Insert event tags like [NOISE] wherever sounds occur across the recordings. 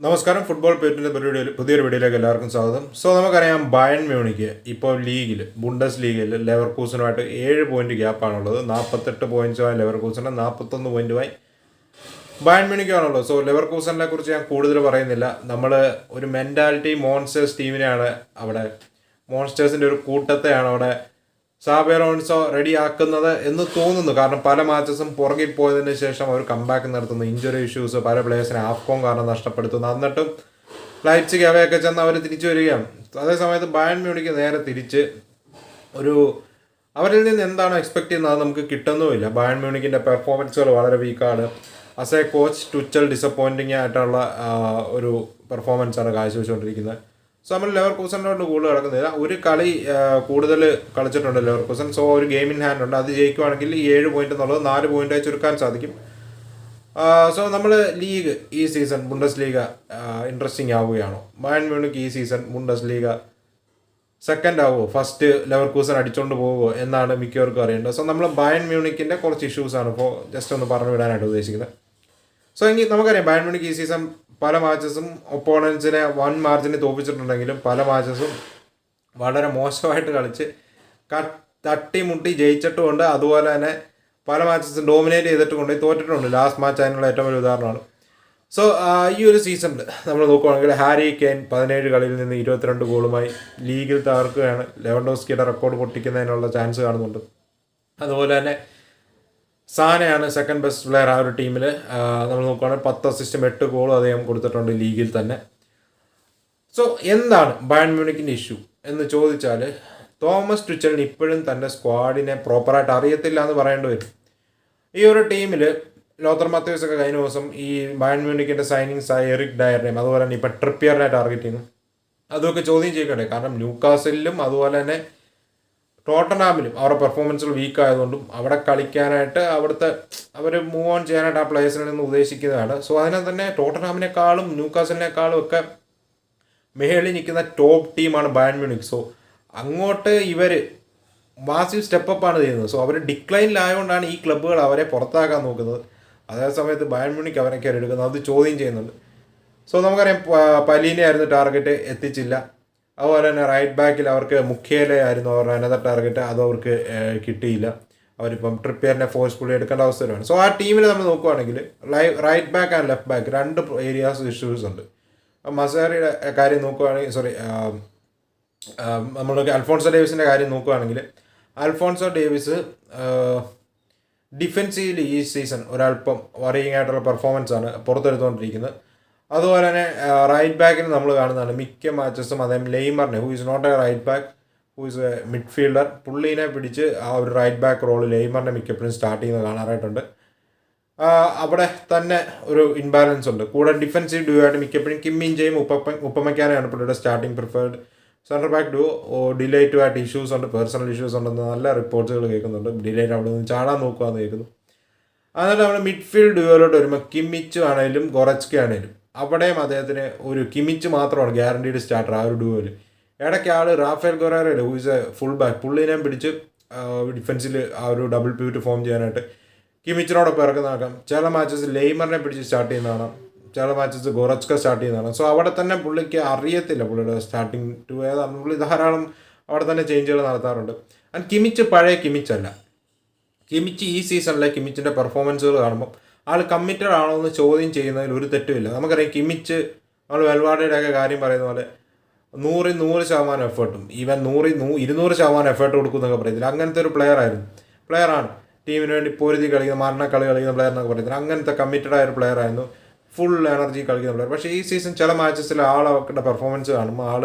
നമസ്കാരം. ഫുട്ബോൾ പേറ്റിന്റെ പരിപാടിയിൽ പുതിയൊരു വീഡിയോയിലേക്ക് എല്ലാവർക്കും സ്വാഗതം. സോ നമുക്കറിയാം ബയൺ മ്യൂണിക്ക് ഇപ്പോൾ ലീഗിൽ ബുണ്ടസ് ലീഗിൽ ലെവർ കൂസനുമായിട്ട് ഏഴ് പോയിന്റ് ഗ്യാപ്പാണുള്ളത് നാൽപ്പത്തെട്ട് പോയിന്റ്സുമായി ലെവർ കൂസന് നാൽപ്പത്തൊന്ന് പോയിന്റുമായി ബയൺ മ്യൂണിക്കാണുള്ളത് സോ ലെവർ കൂസനെ കുറിച്ച് ഞാൻ കൂടുതൽ പറയുന്നില്ല. നമ്മൾ ഒരു മെന്റാലിറ്റി മോൺസ്റ്റേഴ്സ് ടീമിനെയാണ് അവിടെ മോൺസ്റ്റേഴ്സിന്റെ ഒരു കൂട്ടത്തെയാണ് അവിടെ സാബേറോൺസോ റെഡിയാക്കുന്നത് എന്ന് തോന്നുന്നു. കാരണം പല മാച്ചസും പുറകിൽ പോയതിന് ശേഷം അവർ കമ്പാക്ക് നടത്തുന്നു ഇഞ്ചുറി ഇഷ്യൂസ് പല പ്ലേയേഴ്സിനെ ആഫ്കോം കാരണം നഷ്ടപ്പെടുത്തുന്നു. എന്നിട്ടും ഫ്ലൈറ്റ്സ് അവയൊക്കെ ചെന്ന് അവർ തിരിച്ചു വരികയാണ്. അതേസമയത്ത് ബയൺ മ്യൂണിക്ക് നേരെ തിരിച്ച് ഒരു അവരിൽ നിന്ന് എന്താണോ എക്സ്പെക്ട് ചെയ്യുന്നത് നമുക്ക് കിട്ടുന്നുമില്ല. ബയൺ മ്യൂണിക്കിന്റെ പെർഫോമൻസുകൾ വളരെ വീക്കാണ് as a coach Tuchel disappointing ആയിട്ടുള്ള ഒരു പെർഫോമൻസാണ് കാഴ്ചവെച്ചുകൊണ്ടിരിക്കുന്നത്. സോ നമ്മൾ ലെവർ കൂസനോട് കൂടുതൽ കിടക്കുന്നില്ല ഒരു കളി കൂടുതൽ കളിച്ചിട്ടുണ്ട് ലെവർ കൂസൻ സോ ഒരു ഗെയിം ഇൻ ഹാൻഡ് ഉണ്ട്. അത് ജയിക്കുവാണെങ്കിൽ ഈ ഏഴ് പോയിന്റ് എന്നുള്ളത് നാല് പോയിന്റായി ചുരുക്കാൻ സാധിക്കും. സോ നമ്മൾ ലീഗ് ഈ സീസൺ ബുണ്ടസ് ലീഗ ഇൻട്രസ്റ്റിംഗ് ആവുകയാണോ. ബയൺ മ്യൂണിക്ക് ഈ സീസൺ ബുണ്ടസ് ലീഗ സെക്കൻഡ് ആവുമോ ഫസ്റ്റ് ലെവർ കൂസൻ അടിച്ചുകൊണ്ട് പോകുമോ എന്നാണ് മിക്കവർക്കും അറിയേണ്ടത്. സോ നമ്മൾ ബയൺ മ്യൂണിക്കിന്റെ കുറച്ച് ഇഷ്യൂസാണ് ഇപ്പോൾ ജസ്റ്റ് ഒന്ന് പറഞ്ഞു വിടാനായിട്ട് ഉദ്ദേശിക്കുന്നത്. സോ എങ്കിൽ നമുക്കറിയാം ബയൺ മ്യൂണിക്ക് ഈ സീസൺ പല മാച്ചസും ഒപ്പോണൻസിനെ വൺ മാർജിന് തോപ്പിച്ചിട്ടുണ്ടെങ്കിലും പല മാച്ചസും വളരെ മോശമായിട്ട് കളിച്ച് തട്ടിമുട്ടി ജയിച്ചിട്ടുമുണ്ട്. അതുപോലെ തന്നെ പല മാച്ചസും ഡോമിനേറ്റ് ചെയ്തിട്ട് കൊണ്ട് തോറ്റിട്ടുണ്ട് ലാസ്റ്റ് മാച്ച് അതിനുള്ള ഏറ്റവും വലിയ ഉദാഹരണമാണ്. സോ ഈ ഒരു സീസണിൽ നമ്മൾ നോക്കുവാണെങ്കിൽ ഹാരി കെയ്ൻ പതിനേഴ് കളിയിൽ നിന്ന് ഇരുപത്തിരണ്ട് ഗോളുമായി ലീഗിൽ തകർക്കുകയാണ്. ലെവൻഡോസ്കിയുടെ റെക്കോർഡ് പൊട്ടിക്കുന്നതിനുള്ള ചാൻസ് കാണുന്നുണ്ട്. അതുപോലെ തന്നെ സാനയാണ് സെക്കൻഡ് ബെസ്റ്റ് പ്ലെയർ ആ ഒരു ടീമിൽ നമ്മൾ നോക്കുകയാണെങ്കിൽ പത്ത് അസിസ്റ്റും എട്ട് ഗോളും അദ്ദേഹം കൊടുത്തിട്ടുണ്ട് ലീഗിൽ തന്നെ. സോ എന്താണ് ബയൺ മ്യൂണിക്കിന്റെ ഇഷ്യൂ എന്ന് ചോദിച്ചാൽ തോമസ് ട്വിച്ചലിന് ഇപ്പോഴും തന്റെ സ്ക്വാഡിനെ പ്രോപ്പറായിട്ട് അറിയത്തില്ല എന്ന് പറയേണ്ടി വരും. ഈ ഒരു ടീമിൽ ലോത്തർ മത്തേഴ്സ് ഒക്കെ കഴിഞ്ഞ ദിവസം ഈ ബയൺ മ്യൂണിക്കിന്റെ സൈനിങ്സ് ആയ എറിക് ഡയറിനെയും അതുപോലെ തന്നെ ഇപ്പം ട്രിപ്പിയറിനെ ടാർഗറ്റ് ചെയ്യുന്നു. അതൊക്കെ ചോദ്യം ചെയ്യണ്ടേ കാരണം ന്യൂക്കാസിലും അതുപോലെ തന്നെ ടോട്ടനാമിലും അവരുടെ പെർഫോമൻസുകൾ വീക്ക് ആയതുകൊണ്ടും അവിടെ കളിക്കാനായിട്ട് അവിടുത്തെ അവർ മൂവ് ഓൺ ചെയ്യാനായിട്ട് ആ പ്ലേയേഴ്സിൽ നിന്ന് ഉദ്ദേശിക്കുന്നതാണ്. സോ അതിനെ തന്നെ ടോട്ടനാമിനേക്കാളും ന്യൂക്കാസലിനേക്കാളും ഒക്കെ മേളിൽ നിൽക്കുന്ന ടോപ്പ് ടീമാണ് ബയൺ മ്യൂണിക് സോ അങ്ങോട്ട് ഇവർ മാസീവ് സ്റ്റെപ്പ് ആണ് ചെയ്യുന്നത്. സോ അവർ ഡിക്ലൈനിലായതുകൊണ്ടാണ് ഈ ക്ലബ്ബുകൾ അവരെ പുറത്താക്കാൻ നോക്കുന്നത്. അതേ സമയത്ത് ബയൺ മ്യൂണിക് അവരെ കയറി എടുക്കുന്നത്. അത് ചോദ്യം ചെയ്യുന്നുണ്ട്. സോ നമുക്കറിയാം പലീനെ ആയിരുന്നു ടാർഗറ്റ് എത്തിച്ചില്ല. അതുപോലെ തന്നെ റൈറ്റ് ബാക്കിൽ അവർക്ക് മുഖ്യയിലെ ആയിരുന്നു അവരുടെ അനദർ ടാർഗറ്റ് അത് അവർക്ക് കിട്ടിയില്ല. അവരിപ്പം ട്രിപ്പിയറിനെ ഫോഴ്സ്ഫുള്ളി എടുക്കേണ്ട അവസരമാണ്. സോ ആ ടീമിൽ നമ്മൾ നോക്കുവാണെങ്കിൽ right back and left back രണ്ട് ഏരിയാസ് ഇഷ്യൂസ് ഉണ്ട്. മസാരിയുടെ കാര്യം നോക്കുവാണെങ്കിൽ സോറി നമ്മൾ അൽഫോൺസോ ഡേവിസിന്റെ കാര്യം നോക്കുവാണെങ്കിൽ അൽഫോൺസോ ഡേവിസ് ഡിഫെൻസീവിൽ ഈ സീസൺ ഒരല്പം വറിയിങ് ആയിട്ടുള്ള പെർഫോമൻസ് ആണ് പുറത്തെടുത്തുകൊണ്ടിരിക്കുന്നത്. അതുപോലെ തന്നെ റൈറ്റ് ബാക്കിന് നമ്മൾ കാണുന്നതാണ് മിക്ക മാച്ചസും അദ്ദേഹം ലെയ്മറിനെ who is not a right back who is a midfielder പുള്ളീനെ പിടിച്ച് ആ ഒരു റൈറ്റ് ബാക്ക് റോൾ ലെയ്മറിനെ മിക്കപ്പോഴും സ്റ്റാർട്ട് ചെയ്യുന്നത് കാണാറായിട്ടുണ്ട്. അവിടെ തന്നെ ഒരു ഇൻബാലൻസ് ഉണ്ട്. കൂടെ ഡിഫൻസീവ് ഡ്യൂ ആയിട്ട് മിക്കപ്പോഴും കിമ്മിഞ്ചയും ഉപ്പ ഉപ്പമയ്ക്കാനാണ് പുള്ളിയുടെ starting preferred centre back due to ആയിട്ട് ഇഷ്യൂസ് ഉണ്ട് പേഴ്സണൽ ഇഷ്യൂസ് ഉണ്ടെന്ന് നല്ല റിപ്പോർട്ടുകൾ കേൾക്കുന്നുണ്ട്. ഡിലേറ്റ് അവിടെ നിന്ന് ചാടാൻ നോക്കുകയെന്ന് കേൾക്കുന്നു. എന്നിട്ട് നമ്മൾ മിഡ്ഫീൽഡ് ഡ്യൂവലോട്ട് വരുമ്പോൾ കിമ്മിച്ചു ആണെങ്കിലും ഗൊറച്കി ആണെങ്കിലും അവിടെയും അദ്ദേഹത്തിന് ഒരു കിമിച്ച് മാത്രമാണ് ഗ്യാരണ്ടീഡ് സ്റ്റാർട്ടർ ആ ഒരു ഡ്യൂവൽ ഇടയ്ക്ക് ആൾ റാഫേൽ ഗൊറേറയില്ല ഹൂസ് എ ഫുൾ ബാക്ക് പുള്ളിനെയും പിടിച്ച് ഡിഫൻസിൽ ആ ഒരു ഡബിൾ പ്യൂറ്റ് ഫോം ചെയ്യാനായിട്ട് കിമിച്ചിനോടൊപ്പം ഇറക്കുന്ന കാണാം ചില മാച്ചസ് ലെയ്മറിനെ പിടിച്ച് സ്റ്റാർട്ട് ചെയ്യുന്നതാണ് ചില മാച്ചസ് ഗൊറച്ക സ്റ്റാർട്ട് ചെയ്യുന്നതാണ് സോ അവിടെ തന്നെ പുള്ളിക്ക് അറിയത്തില്ല പുള്ളിയുടെ സ്റ്റാർട്ടിങ് ടു ഏതാണ് പുള്ളി ധാരാളം അവിടെ തന്നെ ചേഞ്ചുകൾ നടത്താറുണ്ട്. ആൻഡ് കിമിച്ച് പഴയ കിമിച്ചല്ല. കിമിച്ച് ഈ സീസണിലെ കിമിച്ചിന്റെ പെർഫോമൻസുകൾ കാണുമ്പോൾ ആൾ കമ്മിറ്റഡ് ആണോ എന്ന് ചോദ്യം ചെയ്യുന്നതിൽ ഒരു തെറ്റുമില്ല നമുക്കറിയാം കിമിച്ച് നമ്മൾ വെൽവാഡയുടെ ഒക്കെ കാര്യം പറയുന്ന പോലെ നൂറിൽ നൂറ് ശതമാനം എഫേർട്ടും ഈവൻ നൂറിൽ നൂ ഇരുന്നൂറ് ശതമാനം എഫേർട്ട് കൊടുക്കുന്നൊക്കെ പറയത്തില്ല. അങ്ങനത്തെ ഒരു പ്ലെയർ ആയിരുന്നു. പ്ലെയറാണ് ടീമിന് വേണ്ടി പൊരുതി കളിക്കുന്ന മരണക്കളി കളിക്കുന്ന പ്ലെയർ എന്നൊക്കെ പറയത്തില്ല. അങ്ങനത്തെ കമ്മിറ്റഡ് ആയ ഒരു പ്ലെയർ ആയിരുന്നു. ഫുൾ എനർജി കളിക്കുന്ന പ്ലെയർ പക്ഷേ ഈ സീസൺ ചില മാച്ചസിൽ ആളവരുടെ പെർഫോമൻസ് കാണുമ്പോൾ ആൾ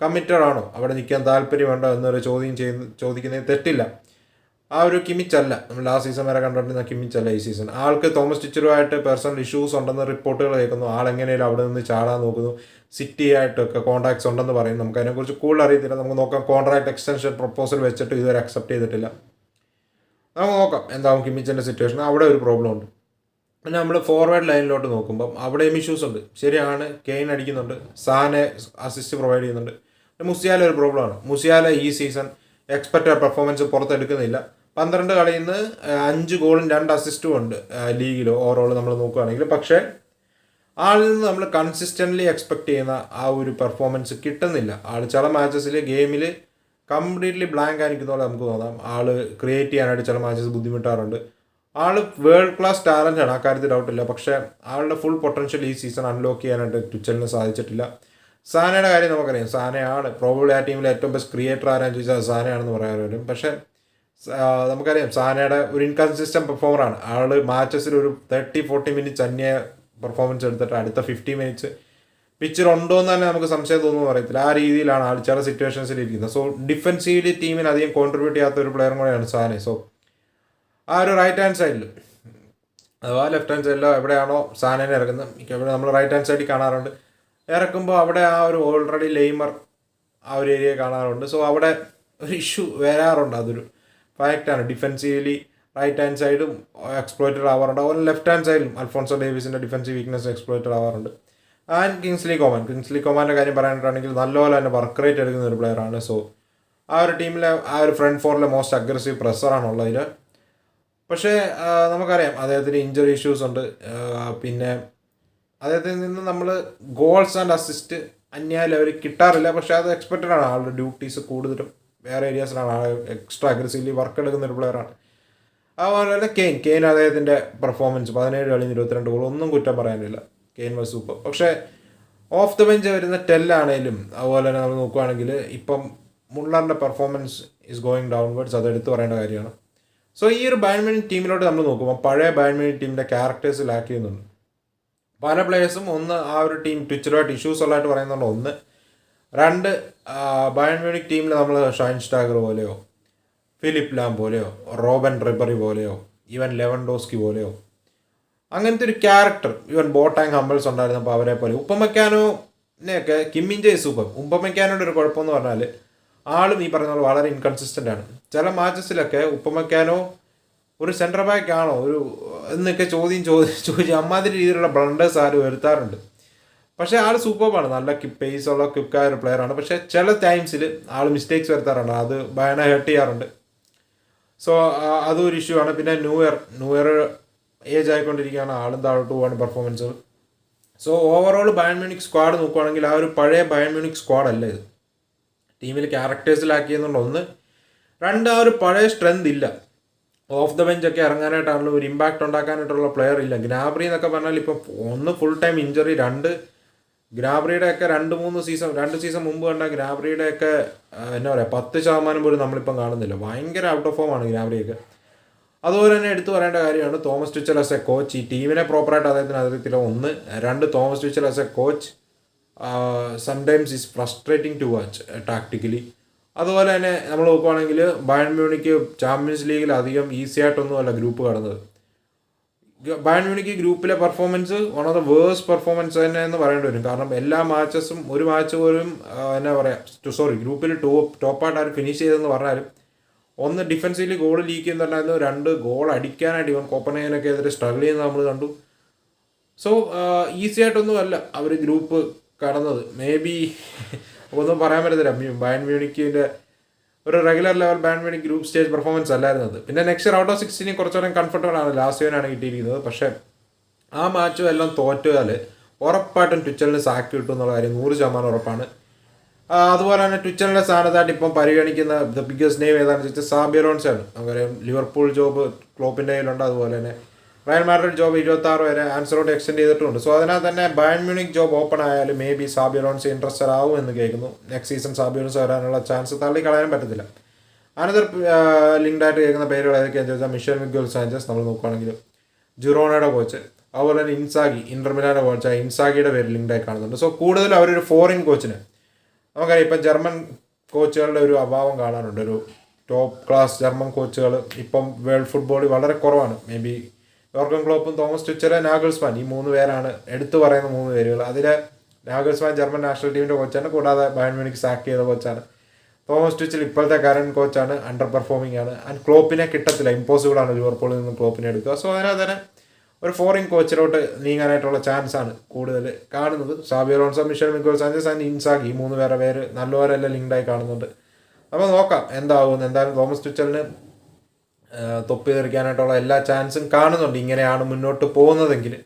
കമ്മിറ്റഡ് ആണോ? അവിടെ നിൽക്കാൻ താല്പര്യമുണ്ടോ എന്നൊരു ചോദ്യം ചെയ്യുന്ന ചോദിക്കുന്നതിൽ തെറ്റില്ല. ആ ഒരു കിമിച്ചല്ല. നമ്മൾ ലാസ്റ്റ് സീസൺ വരെ കണ്ടിരുന്ന കിമിച്ചല്ല ഈ സീസൺ ആൾക്ക് തോമസ് ടിച്ചറുമായിട്ട് പേഴ്സണൽ ഇഷ്യൂസ് ഉണ്ടെന്ന് റിപ്പോർട്ടുകൾ കേൾക്കുന്നു. ആൾ എങ്ങനെയും അവിടെ നിന്ന് ചാടാൻ നോക്കുന്നു. സിറ്റി ആയിട്ടൊക്കെ കോൺടാക്ട്സ് ഉണ്ടെന്ന് പറയും. നമുക്ക് അതിനെക്കുറിച്ച് കൂടുതൽ അറിയത്തില്ല. നമുക്ക് നോക്കാം. കോൺട്രാക്ട് എക്സ്റ്റൻഷൻ പ്രപ്പോസൽ വെച്ചിട്ട് ഇതുവരെ അക്സെപ്റ്റ് ചെയ്തിട്ടില്ല. നമുക്ക് നോക്കാം. എന്താവും കിമിച്ചിന്റെ സിറ്റുവേഷൻ അവിടെ ഒരു പ്രോബ്ലം ഉണ്ട്. പിന്നെ നമ്മൾ ഫോർവേഡ് ലൈനിലോട്ട് നോക്കുമ്പം അവിടെയും ഇഷ്യൂസ് ഉണ്ട്. ശരിയാണ്. കെയിൻ അടിക്കുന്നുണ്ട്. സാനെ അസിസ്റ്റ് പ്രൊവൈഡ് ചെയ്യുന്നുണ്ട്. മുസിയാല ഒരു പ്രോബ്ലമാണ് മുസിയാല ഈ സീസൺ എക്സ്പെക്റ്റഡ് പെർഫോമൻസ് പുറത്തെടുക്കുന്നില്ല. പന്ത്രണ്ട് കളിയിൽ നിന്ന് അഞ്ച് ഗോളും രണ്ട് അസിസ്റ്റും ഉണ്ട് ലീഗിൽ ഓവറോൾ നമ്മൾ നോക്കുകയാണെങ്കിൽ പക്ഷേ ആളിൽ നിന്ന് നമ്മൾ കൺസിസ്റ്റന്റ്ലി എക്സ്പെക്ട് ചെയ്യുന്ന ആ ഒരു പെർഫോമൻസ് കിട്ടുന്നില്ല. ആൾ ചില മാച്ചസിൽ ഗെയിമിൽ കംപ്ലീറ്റ്ലി ബ്ലാങ്ക് ആയിരിക്കുന്ന പോലെ നമുക്ക് തോന്നാം. ആൾ ക്രിയേറ്റ് ചെയ്യാനായിട്ട് ചില മാച്ചസ് ബുദ്ധിമുട്ടാറുണ്ട്. ആൾ വേൾഡ് ക്ലാസ് ടാലന്റ് ആണ് ആ കാര്യത്തിൽ ഡൗട്ടില്ല പക്ഷേ ആളുടെ ഫുൾ പൊട്ടൻഷ്യൽ ഈ സീസൺ അൺലോക്ക് ചെയ്യാനായിട്ട് ട്വിച്ചലിന് സാധിച്ചിട്ടില്ല. സാനയുടെ കാര്യം നമുക്കറിയാം. സാനയാണ് പ്രോബിളി ആ ടീമിലെ ഏറ്റവും ബെസ്റ്റ് ക്രിയേറ്റർ ആരാന്ന് ചോദിച്ചാൽ സാനയാണെന്ന് പറയാൻ വരും പക്ഷേ നമുക്കറിയാം സാനയുടെ ഒരു ഇൻകൺസിസ്റ്റന്റ് പെർഫോമറാണ് ആൾ മാച്ചസിൽ ഒരു തേർട്ടി ഫോർട്ടി മിനിറ്റ്സ് അന്യ പെർഫോമൻസ് എടുത്തിട്ട് അടുത്ത ഫിഫ്റ്റി മിനിറ്റ്സ് പിച്ചിൽ ഉണ്ടോ എന്ന് തന്നെ നമുക്ക് സംശയം തോന്നുന്നു പറയത്തില്ല. ആ രീതിയിലാണ് ആൾ ചില സിറ്റുവേഷൻസിൽ ഇരിക്കുന്നത്. സോ ഡിഫൻസീവ്ലി ടീമിന് അധികം കോൺട്രിബ്യൂട്ട് ചെയ്യാത്ത ഒരു പ്ലെയറും കൂടെയാണ് സാനെ. സോ ആ ഒരു റൈറ്റ് ഹാൻഡ് സൈഡിൽ അഥവാ ലെഫ്റ്റ് ഹാൻഡ് സൈഡിലോ എവിടെയാണോ സാനനെ ഇറക്കുന്നത്. മിക്കപ്പോഴും നമ്മൾ റൈറ്റ് ഹാൻഡ് സൈഡിൽ കാണാറുണ്ട്. ഇറക്കുമ്പോൾ അവിടെ ആ ഒരു ഓൾറെഡി ലെയ്മർ ആ ഒരു ഏരിയ കാണാറുണ്ട്. സോ അവിടെ ഒരു ഇഷ്യൂ വരാറുണ്ട്. അതൊരു ഫാക്റ്റാണ് ഡിഫെൻസീവ്ലി റൈറ്റ് ഹാൻഡ് സൈഡും എക്സ്പ്ലോയിറ്റഡ് ആവാറുണ്ട്. അതുപോലെ ലെഫ്റ്റ് ഹാൻഡ് സൈഡിലും അൽഫോൺസോ ഡേവിസിന്റെ ഡിഫൻസീവ് വീക്ക്നെസ് എക്സ്പ്ലോയിറ്റഡ് ആവാറുണ്ട്. ആൻഡ് കിങ്സ്ലി കോമൻ കിങ്സ്ലി കോമാന്റെ കാര്യം പറയാനായിട്ടാണെങ്കിൽ നല്ലപോലെ തന്നെ വർക്ക് റേറ്റ് എടുക്കുന്ന ഒരു പ്ലെയറാണ് സോ ആ ഒരു ടീമിലെ ആ ഒരു ഫ്രണ്ട് ഫോറിലെ മോസ്റ്റ് അഗ്രസീവ് പ്രസറാണുള്ളതിൽ പക്ഷേ നമുക്കറിയാം അദ്ദേഹത്തിന് ഇഞ്ചറി ഇഷ്യൂസ് ഉണ്ട്. പിന്നെ അദ്ദേഹത്തിൽ നിന്ന് നമ്മൾ ഗോൾസ് ആൻഡ് അസിസ്റ്റ് അന്യായാലും ലെവലിൽ കിട്ടാറില്ല. പക്ഷേ അത് എക്സ്പെക്റ്റഡ് ആണ്. ആളുടെ ഡ്യൂട്ടീസ് കൂടുതലും വേറെ ഏരിയാസിലാണ് ആൾ എക്സ്ട്രാ അഗ്രസീവ്ലി വർക്ക് എടുക്കുന്ന ഒരു പ്ലെയറാണ് അതുപോലെ കെയിൻ കെയിൻ അദ്ദേഹത്തിന്റെ പെർഫോമൻസ് പതിനേഴ് കളിയിൽ ഇരുപത്തിരണ്ട് ഗോൾ ഒന്നും കുറ്റം പറയാനില്ല. കെയിൻ വാസ് സൂപ്പർ പക്ഷേ ഓഫ് ദ ബെഞ്ച് വരുന്ന ടെല്ലാണേലും അതുപോലെ തന്നെ നമ്മൾ നോക്കുകയാണെങ്കിൽ ഇപ്പം മുള്ളറിന്റെ പെർഫോമൻസ് ഇസ് ഗോയിങ് ഡൗൺവേർഡ്സ് അത് എടുത്തു പറയേണ്ട കാര്യമാണ്. സോ ഈ ഒരു ബാഡ്മിന്റൺ ടീമിലോട്ട് നമ്മൾ നോക്കുമ്പോൾ പഴയ ബാഡ്മിന്റൺ ടീമിന്റെ ക്യാരക്ടേഴ്സ് ലാക്ക് ചെയ്യുന്നുണ്ട്. പല പ്ലേയേഴ്സും ഒന്ന് ആ ഒരു ടീം ട്വിച്ചറുമായിട്ട് ഇഷ്യൂസ് ഉള്ളതായിട്ട് പറയുന്നുണ്ട് ഒന്ന് രണ്ട് ബയൺ മ്യൂണിക് ടീമിൽ നമ്മൾ ഷൈൻ സ്റ്റാഗർ പോലെയോ ഫിലിപ്പ് ലാം പോലെയോ റോബൻ റിബറി പോലെയോ ഈവൻ ലെവൻ ഡോസ്കി പോലെയോ. അങ്ങനത്തെ ഒരു ക്യാരക്ടർ ഈവൻ ബോട്ടാങ് ഹംബിൾസ് ഉണ്ടായിരുന്നപ്പോൾ അവരെ പോലെ. ഉപ്പമക്കാനോനെയൊക്കെ കിമ്മിന്റെ സൂപ്പർ ഉപ്പമക്കാനോടെ ഒരു കുഴപ്പമെന്ന് പറഞ്ഞാൽ ആളും ഈ പറഞ്ഞ പോലെ വളരെ ഇൻകൺസിസ്റ്റന്റ് ആണ്. ചില മാച്ചസിലൊക്കെ ഉപ്പമക്കാനോ ഒരു സെൻട്രൽ ബാക്ക് ആണോ ഒരു എന്നൊക്കെ ചോദ്യം ചോദിച്ച് ചോദിച്ച് അമ്മാതിരി രീതിയിലുള്ള ബ്ലണ്ടേഴ്സ് ആരും വരുത്താറുണ്ട്. പക്ഷേ ആൾ സൂപ്പറാണ് നല്ല പേസ് ഉള്ള ക്വിക്കായ ഒരു പ്ലെയറാണ് പക്ഷേ ചില ടൈംസിൽ ആൾ മിസ്റ്റേക്സ് വരുത്താറുണ്ട്. അത് ഭയങ്കര ഹേർട്ട് ചെയ്യാറുണ്ട്. സോ അതൊരു ഇഷ്യൂ ആണ്. പിന്നെ new year new year age ആയിക്കൊണ്ടിരിക്കുകയാണ്. ആളും താഴോട്ട് പോവാണ് performance so overall Bayern Munich squad നോക്കുവാണെങ്കിൽ ആ ഒരു പഴയ ബയൺ മ്യൂണിക് സ്ക്വാഡ് അല്ല ഇത്. ടീമിൽ ക്യാരക്ടേഴ്സിലാക്കിയെന്നുണ്ട് ഒന്ന് രണ്ട് ആ ഒരു പഴയ സ്ട്രെങ്ത് ഇല്ല. ഓഫ് ദ ബെഞ്ച് ഒക്കെ ഇറങ്ങാനായിട്ടാണല്ലോ ഒരു ഇമ്പാക്റ്റ് ഉണ്ടാക്കാനായിട്ടുള്ള പ്ലെയർ ഇല്ല. ഗ്നാബ്രി എന്നൊക്കെ പറഞ്ഞാൽ ഇപ്പം ഒന്ന് ഫുൾ ടൈം ഇഞ്ചറി രണ്ട് ഗ്രാബ്രിയുടെ ഒക്കെ രണ്ട് മൂന്ന് സീസൺ രണ്ട് സീസൺ മുമ്പ് കണ്ട ഗ്രാബ്രിയുടെ ഒക്കെ എന്താ പറയുക പത്ത് ശതമാനം പോലും നമ്മളിപ്പം കാണുന്നില്ല. ഭയങ്കര ഔട്ട് ഓഫ് ഫോം ആണ് ഗ്രാബ്രിയൊക്കെ. അതുപോലെ തന്നെ എടുത്തു പറയേണ്ട കാര്യമാണ് Thomas Tuchel as a coach ഈ ടീമിനെ പ്രോപ്പറായിട്ട് അദ്ദേഹത്തിന് അറിയത്തില്ല ഒന്ന് രണ്ട് Thomas Tuchel as a coach sometimes is frustrating to watch tactically അതുപോലെ തന്നെ നമ്മൾ നോക്കുവാണെങ്കിൽ ബയൺ മ്യൂണിക്ക് ചാമ്പ്യൻസ് ലീഗിൽ അധികം ഈസി ആയിട്ടൊന്നുമല്ല ഗ്രൂപ്പ് കടന്നത്. ബയൺ മ്യൂണിക്ക് ഗ്രൂപ്പിലെ performance one of the worse performance തന്നെ എന്ന് പറയേണ്ടി വരും. കാരണം എല്ലാ മാച്ചസും ഒരു മാച്ച് പോലും എന്നാ പറയുക സോറി ഗ്രൂപ്പിൽ ടോപ്പ് ടോപ്പായിട്ട് ആർ ഫിനിഷ് ചെയ്തെന്ന് പറഞ്ഞാലും ഒന്ന് ഡിഫൻസീവ്ലി ഗോൾ ലീക്ക് ചെയ്യുന്നുണ്ടായിരുന്നു രണ്ട് ഗോൾ അടിക്കാനായിട്ട് ഇവൻ കോപ്പനേനൊക്കെ എതിരെ സ്ട്രഗിൾ ചെയ്യുന്നത് നമ്മൾ കണ്ടു. സോ ഈസി ആയിട്ടൊന്നും അല്ല അവർ ഗ്രൂപ്പ് കടന്നത്. മേ ബി [LAUGHS] ഒന്നും പറയാൻ പറ്റത്തില്ല. ബയൺ മ്യൂണിക്കിന്റെ ഒരു റെഗുലർ ലെവൽ ബാൻഡ് വേണി ഗ്രൂപ്പ് സ്റ്റേജ് പെർഫോമൻസ് അല്ലായിരുന്നത്. പിന്നെ നെക്സ്റ്റ് ഔട്ട് ഓഫ് സിക്സ്റ്റീനും കുറച്ചുകൂടെ കംഫർട്ടബിൾ ആണ്. ലാസ്റ്റ് ഇവനാണ് കിട്ടിയിരിക്കുന്നത്. പക്ഷേ ആ മാച്ചും എല്ലാം തോറ്റുകാൽ ഉറപ്പായിട്ടും ട്വിച്ചലിന് സാക്ക് കിട്ടും എന്നുള്ള കാര്യം നൂറ് ശതമാനം ഉറപ്പാണ്. അതുപോലെ തന്നെ ട്വിച്ചറിന്റെ സ്ഥാനത്തായിട്ട് ഇപ്പം പരിഗണിക്കുന്ന ദ ബിഗ്ഗസ്റ്റ് നെയിം ഏതാണെന്ന് വെച്ചാൽ സാബിയറോൺസ് ആണ്. നമുക്കറിയാം ലിവർപൂൾ ജോബ് ക്ലോപ്പിന്റെ കയ്യിലുണ്ട്. അതുപോലെ തന്നെ റയൽ മാഡ്രിഡ് ജോബ് ഇരുപത്തി ആറ് വരെ ആൻസറോട്ട് എക്സ്റ്റെൻഡ് ചെയ്തിട്ടുണ്ട്. സോ അതിനാൽ തന്നെ ബയൺ മ്യൂണിക് ജോബ് ഓപ്പൺ ആയാലും മേ ബി സാബിയറോൺസ് ഇൻട്രസ്റ്റഡ് ആവും എന്ന് കേൾക്കുന്നു. നെക്സ്റ്റ് സീസൺ സാബിയോൺസ് വരാനുള്ള ചാൻസ് തള്ളി കളയാൻ പറ്റത്തില്ല. അനദർ ലിങ്ക്ഡ് ആയിട്ട് കേൾക്കുന്ന പേരുകൾ ഏതൊക്കെയാണെന്ന് ചോദിച്ചാൽ മിഷേൽ മിഗ്വൽ സാഞ്ചസ് നമ്മൾ നോക്കുകയാണെങ്കിൽ ജുറോണയുടെ കോച്ച് അതുപോലെ തന്നെ ഇൻസാഗി ഇന്റർമിലാന്റെ കോച്ച് ഇൻസാഗിയുടെ പേര് ലിങ്ക്ഡ് ആയി കാണുന്നുണ്ട്. സോ കൂടുതലും അവരൊരു ഫോറിൻ കോച്ചിന് നമുക്കറിയാം ഇപ്പം ജർമ്മൻ കോച്ചുകളുടെ ഒരു അഭാവം കാണാനുണ്ട് ഒരു ടോപ്പ് ക്ലാസ് ജർമ്മൻ കോച്ചുകൾ ഇപ്പം വേൾഡ് ഫുട്ബോളിൽ വളരെ കുറവാണ്. മേ ബി യോർഗൻ ക്ലോപ്പും തോമസ് ട്വിച്ചറ് നാഗൽസ്മാൻ ഈ മൂന്ന് പേരാണ് എടുത്തു പറയുന്ന മൂന്ന് പേരുകൾ. അതിൽ നാഗൽസ്മാൻ ജർമ്മൻ നാഷണൽ ടീമിന്റെ കോച്ചാണ് കൂടാതെ ബയൺ സാക്ക് ചെയ്ത കോച്ചാണ്. തോമസ് ട്വിച്ചൽ ഇപ്പോഴത്തെ കറണ്ട് കോച്ചാണ് അണ്ടർ പെർഫോമിംഗ് ആണ്. ആൻഡ് ക്ലോപ്പിനെ കിട്ടത്തില്ല ഇമ്പോസിബിൾ ആണ് ലിവർപൂളിൽ നിന്ന് ക്ലോപ്പിനെ എടുക്കുക. സോ അതിനകത്ത് തന്നെ ഒരു ഫോറിൻ കോച്ചിലോട്ട് നീങ്ങാനായിട്ടുള്ള ചാൻസ് ആണ് കൂടുതൽ കാണുന്നത്. സാബിയറോൺസോ മിഷൽ മിക്കോൾ സാഞ്ചസ് ആൻഡ് ഇൻസാഗ് ഈ മൂന്ന് പേരെ പേര് നല്ലവരെല്ലാം ലിങ്ക്ഡായി കാണുന്നുണ്ട്. അപ്പോൾ നോക്കാം എന്താകുമെന്ന് എന്തായാലും തോമസ് ട്വിച്ചലിന് തൊപ്പി തെറിക്കാനായിട്ടുള്ള എല്ലാ ചാൻസും കാണുന്നുണ്ട്. ഇങ്ങനെയാണ് മുന്നോട്ട് പോകുന്നതെങ്കിൽ.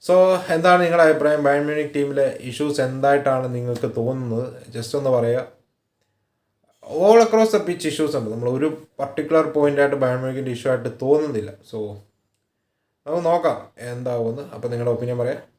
സോ എന്താണ് നിങ്ങളുടെ അഭിപ്രായം? ബയൺ മ്യൂണിക് ടീമിലെ ഇഷ്യൂസ് എന്തായിട്ടാണ് നിങ്ങൾക്ക് തോന്നുന്നത്? ജസ്റ്റ് ഒന്ന് പറയുക all across the pitch issues ഉണ്ട്. നമ്മൾ ഒരു പർട്ടിക്കുലർ പോയിന്റായിട്ട് ബയൺ ഇഷ്യൂ ആയിട്ട് തോന്നുന്നില്ല. സോ നമുക്ക് നോക്കാം. എന്താവുമെന്ന്. അപ്പോൾ നിങ്ങളുടെ ഒപ്പീനിയൻ പറയാം.